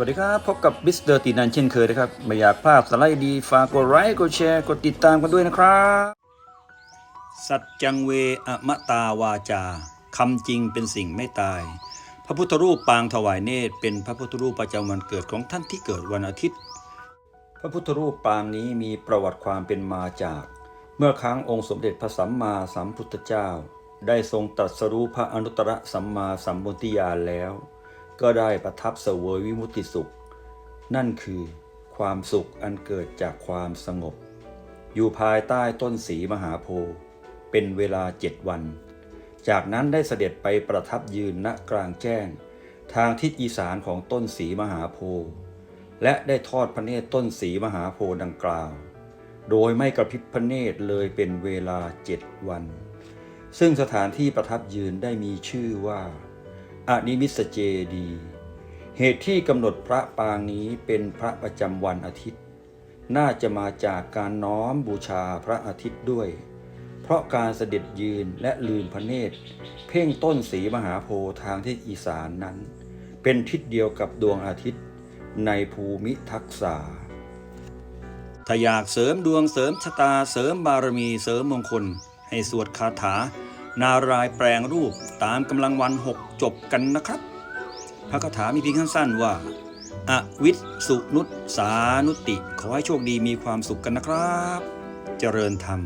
วัสดีครับ พบกับบิสเดอร์ตีนันเช่นเคยนะครับ ไม่อยากพลาดสไลด์ดี ฝากกดไลค์กดแชร์ กดติดตามกันด้วยนะครับ สัจจังเวอมตาวาจาคำจริงเป็นสิ่งไม่ตาย พระพุทธรูปปางถวายเนตร เป็นพระพุทธรูปประจำวันเกิดของท่านที่เกิดวันอาทิตย์ พระพุทธรูปปางนี้มีประวัติความเป็นมาจาก เมื่อครั้งองค์สมเด็จพระสัมมาสัมพุทธเจ้า ได้ทรงตรัสรู้พระอนุตตรสัมมาสัมพุทธิญาณแล้ว ก็ได้ประทับเสวยวิมุตติสุข นั่นคือความสุขอันเกิดจากความสงบ อยู่ภายใต้ต้นสีมหาโพธิ์เป็นเวลาเจ็ดวัน จากนั้นได้เสด็จไปประทับยืนณกลางแจ้ง ทางทิศอีสานของต้นสีมหาโพธิ์และได้ทอดพระเนตรต้นสีมหาโพธิ์ดังกล่าว โดยไม่กระพริบพระเนตรเลยเป็นเวลาเจ็ดวัน ซึ่งสถานที่ประทับยืนได้มีชื่อว่า อนิมิสเจดี เหตุที่กำหนดพระปางนี้เป็นพระประจำวันอาทิตย์ น่าจะมาจากการน้อมบูชาพระอาทิตย์ด้วย เพราะการเสด็จยืนและลืมพระเนตร เพ่งต้นสีมหาโพธิ์ทางทิศอีสานนั้น เป็นทิศเดียวกับดวงอาทิตย์ในภูมิทักษาถ้าอยากเสริมดวงเสริมชะตาเสริมบารมีเสริมมงคล ให้สวดคาถา นารายแปลงรูปตามกำลังวันหกจบกันนะครับ พระคาถามีเพียงสั้นๆว่า อวิสสุนุตสานุติ ขอให้โชคดีมีความสุขกันนะครับ เจริญธรรม